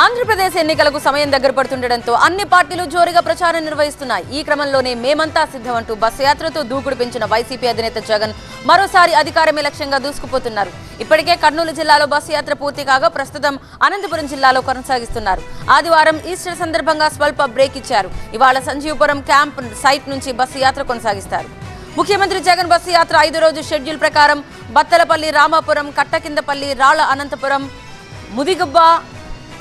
ఆంధ్రప్రదేశ్ ఎన్నికలకు సమయం దగ్గర పడుతుండటంతో అన్ని పార్టీలు జోరుగా ప్రచారం నిర్వహిస్తున్నాయి. ఈ క్రమంలోనే మేమంతా సిద్ధం అంటూ బస్సు యాత్రతో దూకుడు పెంచిన వైసీపీ అధినేత జగన్ మరోసారి అధికారమే లక్ష్యంగా దూసుకుపోతున్నారు. ఇప్పటికే కర్నూలు జిల్లాలో బస్సు యాత్ర పూర్తి కాగా ప్రస్తుతం అనంతపురం జిల్లాలో కొనసాగిస్తున్నారు. ఆదివారం ఈస్టర్ సందర్భంగా స్వల్ప బ్రేక్ ఇచ్చారు. ఇవాళ సంజీవపురం క్యాంప్ సైట్ నుంచి బస్సు యాత్ర కొనసాగిస్తారు. ముఖ్యమంత్రి జగన్ బస్సు యాత్ర ఐదు రోజు షెడ్యూల్ ప్రకారం బత్తలపల్లి రామాపురం కట్టకిందపల్లి రాళ్ళ అనంతపురం ముదిగుబ్బ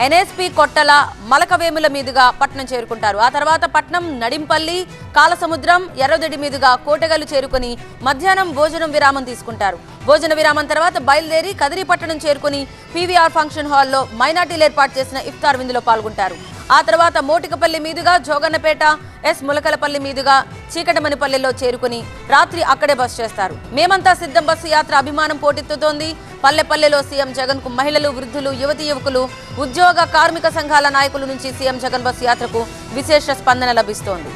ఎన్ఎస్పి కొట్టల మలకవేముల మీదుగా పట్నం చేరుకుంటారు. ఆ తర్వాత పట్నం నడింపల్లి కాలసముద్రం ఎర్రదడి మీదుగా కోటగల్లు చేరుకుని మధ్యాహ్నం భోజనం విరామం తీసుకుంటారు. భోజన విరామం తర్వాత బయలుదేరి కదిరిపట్టణం చేరుకుని పీవీఆర్ ఫంక్షన్ హాల్లో మైనార్టీలు ఏర్పాటు చేసిన ఇఫ్తార్ విందులో పాల్గొంటారు. ఆ తర్వాత మోటికపల్లి మీదుగా జోగన్నపేట ఎస్ ములకలపల్లి మీదుగా చీకటమణిపల్లిలో చేరుకుని రాత్రి అక్కడే బస్ చేస్తారు. మేమంతా సిద్ధం బస్సు యాత్ర అభిమానం పోటెత్తుతోంది. పల్లెపల్లెలో సీఎం జగన్కు మహిళలు వృద్ధులు యువతి యువకులు ఉద్యోగ కార్మిక సంఘాల నాయకుల నుంచి సీఎం జగన్ బస్సు యాత్రకు విశేష స్పందన లభిస్తోంది.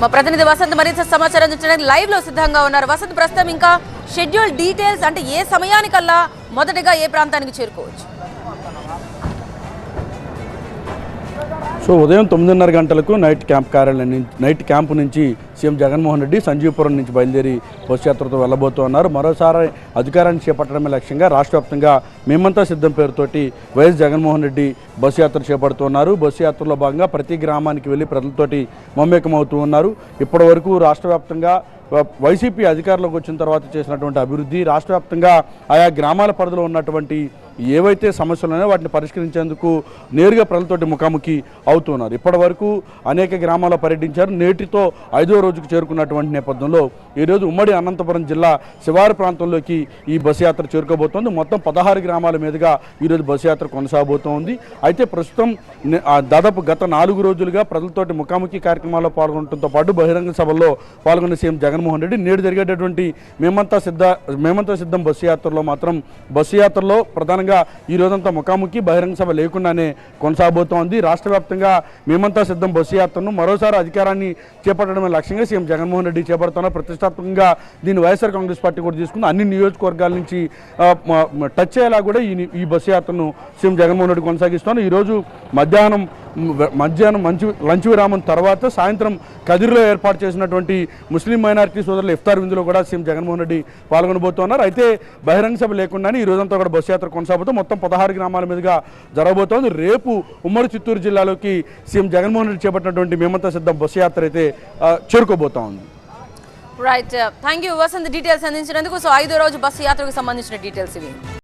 మా ప్రతినిధి వసంత్ మరింత సమాచారం ఇచ్చడానికి లైవ్లో సిద్ధంగా ఉన్నారు. వసంత్ ప్రస్తుతం ఇంకా షెడ్యూల్ డీటెయిల్స్ అంటే ఏ సమయానికల్లా మొదటగా ఏ ప్రాంతానికి చేరుకోవచ్చు? సో ఉదయం తొమ్మిదిన్నర గంటలకు నైట్ క్యాంప్ కార్యాలయం నుంచి నైట్ క్యాంపు నుంచి సీఎం జగన్మోహన్ రెడ్డి సంజీవపురం నుంచి బయలుదేరి బస్సు యాత్రతో వెళ్ళబోతున్నారు మరోసారి అధికారాన్ని చేపట్టడమే లక్ష్యంగా రాష్ట్ర వ్యాప్తంగా మేమంతా సిద్ధం పేరుతోటి వైఎస్ జగన్మోహన్ రెడ్డి బస్సు యాత్ర చేపడుతున్నారు బస్సు యాత్రలో భాగంగా ప్రతి గ్రామానికి వెళ్ళి ప్రజలతోటి మమేకమవుతూ ఉన్నారు. ఇప్పటి వరకు రాష్ట్ర వ్యాప్తంగా వైసీపీ అధికారంలోకి వచ్చిన తర్వాత చేసినటువంటి అభివృద్ధి రాష్ట్ర వ్యాప్తంగా ఆయా గ్రామాల పరిధిలో ఉన్నటువంటి ఏవైతే సమస్యలు ఉన్నాయో వాటిని పరిష్కరించేందుకు నేరుగా ప్రజలతోటి ముఖాముఖి అవుతున్నారు. ఇప్పటి వరకు అనేక గ్రామాల్లో పర్యటించారు. నేటితో ఐదో రోజుకు చేరుకున్నటువంటి నేపథ్యంలో ఈరోజు ఉమ్మడి అనంతపురం జిల్లా శివారు ప్రాంతంలోకి ఈ బస్సు యాత్ర చేరుకోబోతోంది. మొత్తం పదహారు గ్రామాల మీదుగా ఈరోజు బస్సు యాత్ర కొనసాగబోతోంది. అయితే ప్రస్తుతం ఆ దాదాపు గత నాలుగు రోజులుగా ప్రజలతోటి ముఖాముఖి కార్యక్రమాల్లో పాల్గొనడంతో పాటు బహిరంగ సభల్లో పాల్గొన్న సీఎం జగన్మోహన్ రెడ్డి నేడు జరిగేటటువంటి మేమంతా సిద్ధ మేమంతా సిద్ధం బస్సు యాత్రలో మాత్రం బస్సు యాత్రలో ప్రధానంగా ఈ రోజంతా ముఖాముఖి బహిరంగ సభ లేకుండానే కొనసాగబోతోంది. రాష్ట్ర వ్యాప్తంగా మేమంతా సిద్ధం బస్సు యాత్రను మరోసారి అధికారాన్ని చేపట్టడమే లక్ష్యంగా సీఎం జగన్మోహన్ రెడ్డి చేపడుతున్నారు. ప్రతిష్టాత్మకంగా దీన్ని వైఎస్ఆర్ కాంగ్రెస్ పార్టీ కూడా తీసుకుంది. అన్ని నియోజకవర్గాల నుంచి టచ్ అయ్యేలా కూడా ఈ ఈ బస్సు యాత్రను సీఎం జగన్మోహన్ రెడ్డి కొనసాగిస్తున్నారు. ఈరోజు మధ్యాహ్నం మధ్యాహ్నం మంచి లంచ్ విరామం తర్వాత సాయంత్రం కదిరిలో ఏర్పాటు చేసినటువంటి ముస్లిం మైనారిటీ సోదరుల ఇఫ్తార్ విందులో కూడా సీఎం జగన్మోహన్ రెడ్డి పాల్గొనబోతున్నారు. అయితే బహిరంగ సభ లేకుండానే ఈ రోజంతా కూడా బస్సు యాత్ర కొనసాగుతూ మొత్తం పదహారు గ్రామాల మీదుగా జరగబోతోంది. రేపు ఉమ్మడి చిత్తూరు జిల్లాలోకి సీఎం జగన్మోహన్ రెడ్డి చేపట్టినటువంటి మేమంతా సిద్ధం బస్సు యాత్ర అయితే చేరుకోబోతా ఉంది right thank you Vasanth details అందించినందుకు సో ఐదో రోజు బస్సు యాత్రకు సంబంధించిన డీటెయిల్స్ ఇవి.